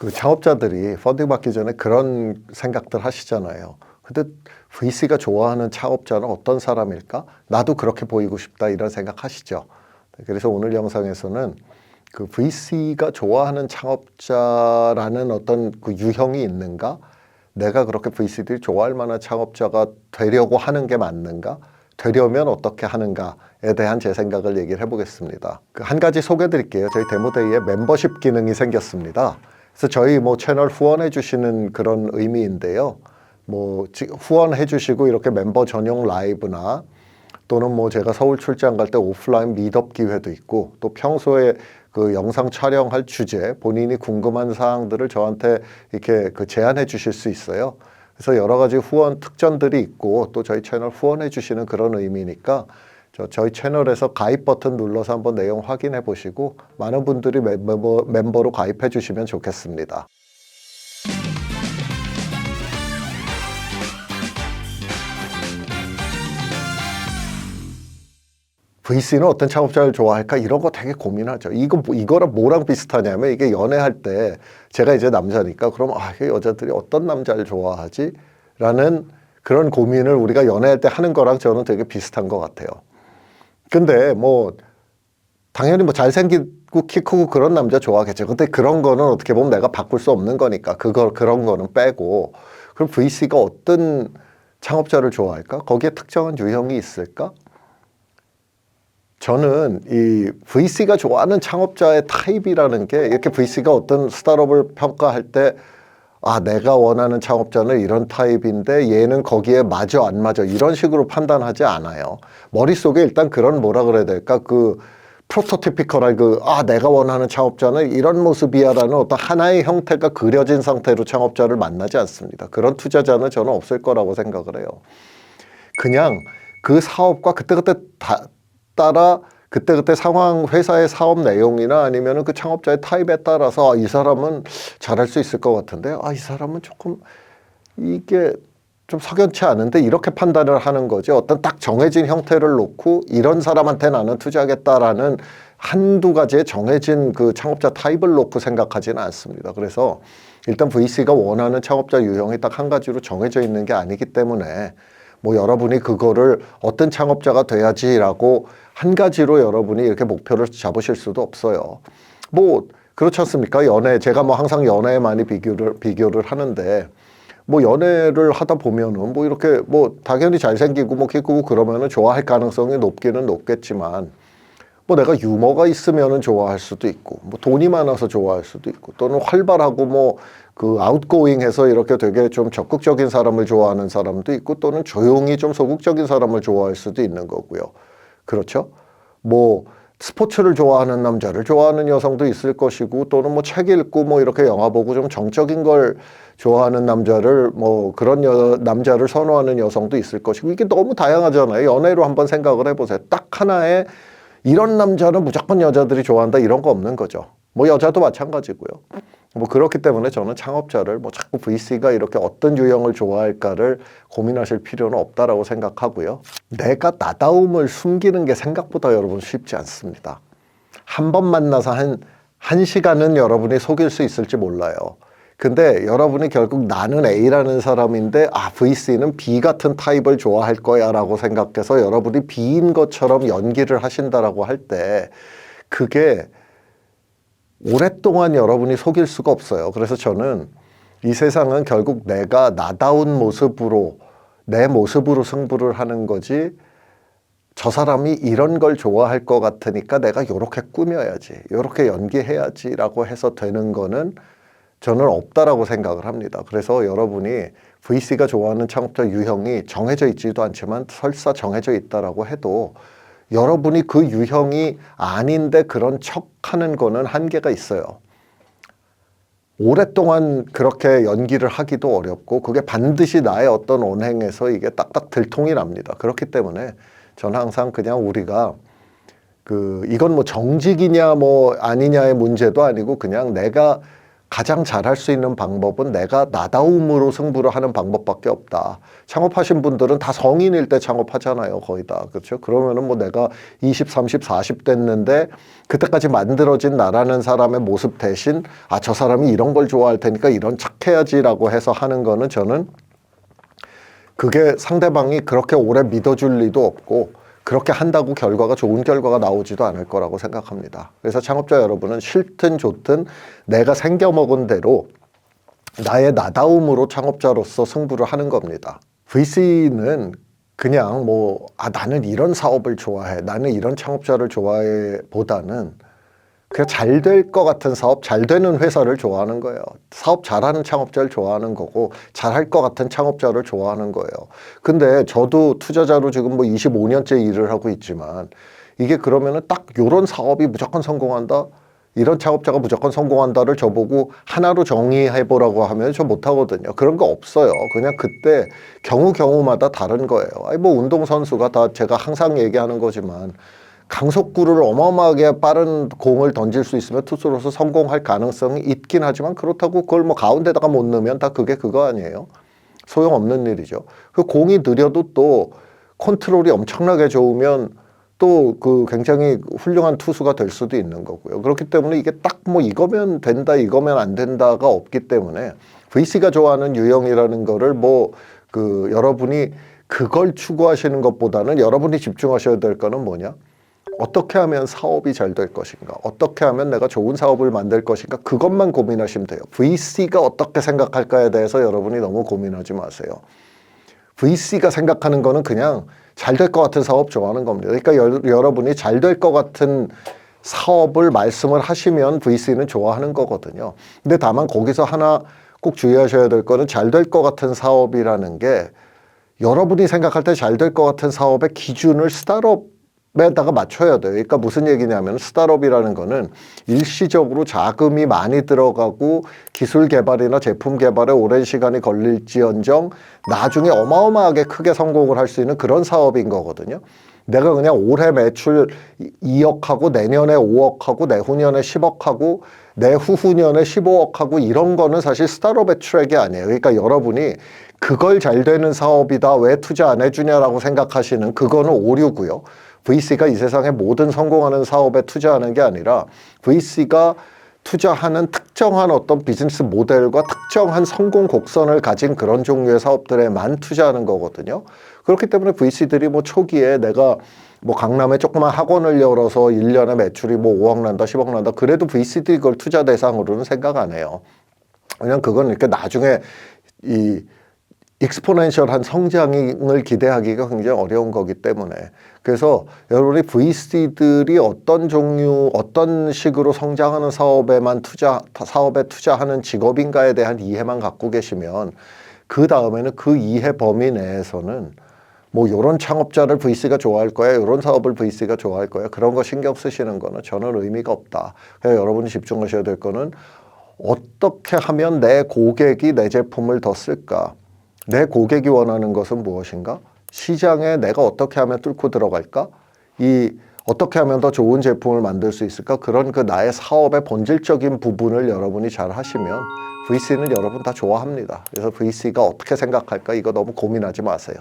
그 창업자들이 펀딩 받기 전에 그런 생각들 하시잖아요. 근데 VC가 좋아하는 창업자는 어떤 사람일까? 나도 그렇게 보이고 싶다 이런 생각 하시죠. 그래서 오늘 영상에서는 그 VC가 좋아하는 창업자라는 어떤 그 유형이 있는가? 내가 그렇게 VC들이 좋아할 만한 창업자가 되려고 하는 게 맞는가? 되려면 어떻게 하는가에 대한 제 생각을 얘기를 해보겠습니다. 그 한 가지 소개드릴게요. 저희 데모데이에 멤버십 기능이 생겼습니다. 그래서 저희 뭐 채널 후원해 주시는 그런 의미인데요. 뭐 지- 후원해 주시고 이렇게 멤버 전용 라이브나 또는 뭐 제가 서울 출장 갈 때 오프라인 미덥 기회도 있고 또 평소에 그 영상 촬영할 주제 본인이 궁금한 사항들을 저한테 이렇게 그 제안해 주실 수 있어요. 그래서 여러 가지 후원 특전들이 있고 또 저희 채널 후원해 주시는 그런 의미니까 저 저희 채널에서 가입 버튼 눌러서 한번 내용 확인해 보시고 많은 분들이 멤버, 멤버로 가입해 주시면 좋겠습니다. VC는 어떤 창업자를 좋아할까 이런 거 되게 고민하죠. 이거 뭐- 이거랑 뭐랑 비슷하냐면 이게 연애할 때 제가 이제 남자니까 그럼 아, 이 여자들이 어떤 남자를 좋아하지?라는 그런 고민을 우리가 연애할 때 하는 거랑 저는 되게 비슷한 것 같아요. 근데 뭐 당연히 뭐 잘생기고 키 크고 그런 남자 좋아하겠죠. 근데 그런 거는 어떻게 보면 내가 바꿀 수 없는 거니까 그거 그런 거는 빼고 그럼 VC가 어떤 창업자를 좋아할까? 거기에 특정한 유형이 있을까? 저는 이 VC가 좋아하는 창업자의 타입이라는 게 이렇게 VC가 어떤 스타트업을 평가할 때 아, 내가 원하는 창업자는 이런 타입인데 얘는 거기에 맞아 안 맞아 이런 식으로 판단하지 않아요. 머릿속에 일단 그런 뭐라 그래야 될까? 그 프로토티피컬한 그 아, 내가 원하는 창업자는 이런 모습이야라는 어떤 하나의 형태가 그려진 상태로 창업자를 만나지 않습니다. 그런 투자자는 저는 없을 거라고 생각을 해요. 그냥 그 사업과 그때그때 다, 따라 그때그때 상황 회사의 사업 내용이나 아니면은 그 창업자의 타입에 따라서 아, 이 사람은 잘할 수 있을 것 같은데 아 이 사람은 조금 이게 좀 석연치 않은데 이렇게 판단을 하는 거지 어떤 딱 정해진 형태를 놓고 이런 사람한테 나는 투자하겠다라는 한두 가지의 정해진 그 창업자 타입을 놓고 생각하지는 않습니다. 그래서 일단 VC가 원하는 창업자 유형이 딱 한 가지로 정해져 있는 게 아니기 때문에 뭐 여러분이 그거를 어떤 창업자가 돼야지라고 한 가지로 여러분이 이렇게 목표를 잡으실 수도 없어요. 뭐 그렇지 않습니까? 연애 제가 뭐 항상 연애에 많이 비교를 비교를 하는데 뭐 연애를 하다 보면은 뭐 이렇게 뭐 당연히 잘생기고 뭐 키 크고 그러면은 좋아할 가능성이 높기는 높겠지만 뭐 내가 유머가 있으면은 좋아할 수도 있고 뭐 돈이 많아서 좋아할 수도 있고 또는 활발하고 뭐 그 아웃고잉해서 이렇게 되게 좀 적극적인 사람을 좋아하는 사람도 있고 또는 조용히 좀 소극적인 사람을 좋아할 수도 있는 거고요. 그렇죠? 뭐 스포츠를 좋아하는 남자를 좋아하는 여성도 있을 것이고 또는 뭐 책 읽고 뭐 이렇게 영화 보고 좀 정적인 걸 좋아하는 남자를 뭐 그런 여, 남자를 선호하는 여성도 있을 것이고 이게 너무 다양하잖아요. 연애로 한번 생각을 해보세요. 딱 하나의 이런 남자는 무조건 여자들이 좋아한다 이런 거 없는 거죠. 뭐 여자도 마찬가지고요. 뭐 그렇기 때문에 저는 창업자를 뭐 자꾸 VC가 이렇게 어떤 유형을 좋아할까를 고민하실 필요는 없다라고 생각하고요. 내가 나다움을 숨기는 게 생각보다 여러분 쉽지 않습니다. 한 번 만나서 한, 한 시간은 여러분이 속일 수 있을지 몰라요. 근데 여러분이 결국 나는 A라는 사람인데 아 VC는 B 같은 타입을 좋아할 거야라고 생각해서 여러분이 B인 것처럼 연기를 하신다라고 할 때 그게 오랫동안 여러분이 속일 수가 없어요. 그래서 저는 이 세상은 결국 내가 나다운 모습으로 내 모습으로 승부를 하는 거지 저 사람이 이런 걸 좋아할 것 같으니까 내가 요렇게 꾸며야지 요렇게 연기해야지라고 해서 되는 거는 저는 없다라고 생각을 합니다. 그래서 여러분이 VC가 좋아하는 창업자 유형이 정해져 있지도 않지만 설사 정해져 있다라고 해도 여러분이 그 유형이 아닌데 그런 척 하는 거는 한계가 있어요. 오랫동안 그렇게 연기를 하기도 어렵고 그게 반드시 나의 어떤 언행에서 이게 딱딱 들통이 납니다. 그렇기 때문에 저는 항상 그냥 우리가 그 이건 뭐 정직이냐 뭐 아니냐의 문제도 아니고 그냥 내가 가장 잘할 수 있는 방법은 내가 나다움으로 승부를 하는 방법밖에 없다. 창업하신 분들은 다 성인일 때 창업하잖아요. 거의 다. 그렇죠? 그러면은 뭐 내가 20, 30, 40 됐는데 그때까지 만들어진 나라는 사람의 모습 대신 아, 저 사람이 이런 걸 좋아할 테니까 이런 착해야지라고 해서 하는 거는 저는 그게 상대방이 그렇게 오래 믿어줄 리도 없고 그렇게 한다고 결과가 좋은 결과가 나오지도 않을 거라고 생각합니다. 그래서 창업자 여러분은 싫든 좋든 내가 생겨먹은 대로 나의 나다움으로 창업자로서 승부를 하는 겁니다. VC는 그냥 뭐, 아, 나는 이런 사업을 좋아해. 나는 이런 창업자를 좋아해. 보다는 그냥 잘 될 것 같은 사업, 잘 되는 회사를 좋아하는 거예요. 사업 잘하는 창업자를 좋아하는 거고, 잘할 것 같은 창업자를 좋아하는 거예요. 근데 저도 투자자로 지금 뭐 25년째 일을 하고 있지만, 이게 그러면은 딱 요런 사업이 무조건 성공한다? 이런 창업자가 무조건 성공한다를 저보고 하나로 정의해보라고 하면 저 못하거든요. 그런 거 없어요. 그냥 그때 경우 경우마다 다른 거예요. 아니, 뭐 운동선수가 다 제가 항상 얘기하는 거지만, 강속구를 어마어마하게 빠른 공을 던질 수 있으면 투수로서 성공할 가능성이 있긴 하지만 그렇다고 그걸 뭐 가운데다가 못 넣으면 다 그게 그거 아니에요. 소용없는 일이죠. 그 공이 느려도 또 컨트롤이 엄청나게 좋으면 또 그 굉장히 훌륭한 투수가 될 수도 있는 거고요. 그렇기 때문에 이게 딱 뭐 이거면 된다, 이거면 안 된다가 없기 때문에 VC가 좋아하는 유형이라는 거를 뭐 그 여러분이 그걸 추구하시는 것보다는 여러분이 집중하셔야 될 거는 뭐냐? 어떻게 하면 사업이 잘 될 것인가? 어떻게 하면 내가 좋은 사업을 만들 것인가? 그것만 고민하시면 돼요. VC가 어떻게 생각할까에 대해서 여러분이 너무 고민하지 마세요. VC가 생각하는 거는 그냥 잘 될 것 같은 사업 좋아하는 겁니다. 그러니까 여, 여러분이 잘 될 것 같은 사업을 말씀을 하시면 VC는 좋아하는 거거든요. 근데 다만 거기서 하나 꼭 주의하셔야 될 거는 잘 될 것 같은 사업이라는 게 여러분이 생각할 때 잘 될 것 같은 사업의 기준을 스타트업 에다가 맞춰야 돼요. 그러니까 무슨 얘기냐면 스타트업이라는 거는 일시적으로 자금이 많이 들어가고 기술 개발이나 제품 개발에 오랜 시간이 걸릴지언정 나중에 어마어마하게 크게 성공을 할 수 있는 그런 사업인 거거든요. 내가 그냥 올해 매출 2억하고 내년에 5억하고 내후년에 10억하고 내후후년에 15억하고 이런 거는 사실 스타트업의 트랙이 아니에요. 그러니까 여러분이 그걸 잘 되는 사업이다 왜 투자 안 해주냐라고 생각하시는 그거는 오류고요. VC가 이 세상의 모든 성공하는 사업에 투자하는 게 아니라 VC가 투자하는 특정한 어떤 비즈니스 모델과 특정한 성공 곡선을 가진 그런 종류의 사업들에만 투자하는 거거든요. 그렇기 때문에 VC들이 뭐 초기에 내가 뭐 강남에 조그만 학원을 열어서 1년에 매출이 뭐 5억 난다, 10억 난다. 그래도 VC들이 그걸 투자 대상으로는 생각 안 해요. 그냥 그건 이렇게 나중에 이 익스포넨셜한 성장을 기대하기가 굉장히 어려운 거기 때문에 그래서 여러분이 VC들이 어떤 종류 어떤 식으로 성장하는 사업에만 투자 사업에 투자하는 직업인가에 대한 이해만 갖고 계시면 그 다음에는 그 이해 범위 내에서는 뭐 이런 창업자를 VC가 좋아할 거야, 이런 사업을 VC가 좋아할 거야 그런 거 신경 쓰시는 거는 저는 의미가 없다. 그래서 여러분이 집중하셔야 될 거는 어떻게 하면 내 고객이 내 제품을 더 쓸까? 내 고객이 원하는 것은 무엇인가? 시장에 내가 어떻게 하면 뚫고 들어갈까? 이 어떻게 하면 더 좋은 제품을 만들 수 있을까? 그런 그 나의 사업의 본질적인 부분을 여러분이 잘 하시면 VC는 여러분 다 좋아합니다. 그래서 VC가 어떻게 생각할까? 이거 너무 고민하지 마세요.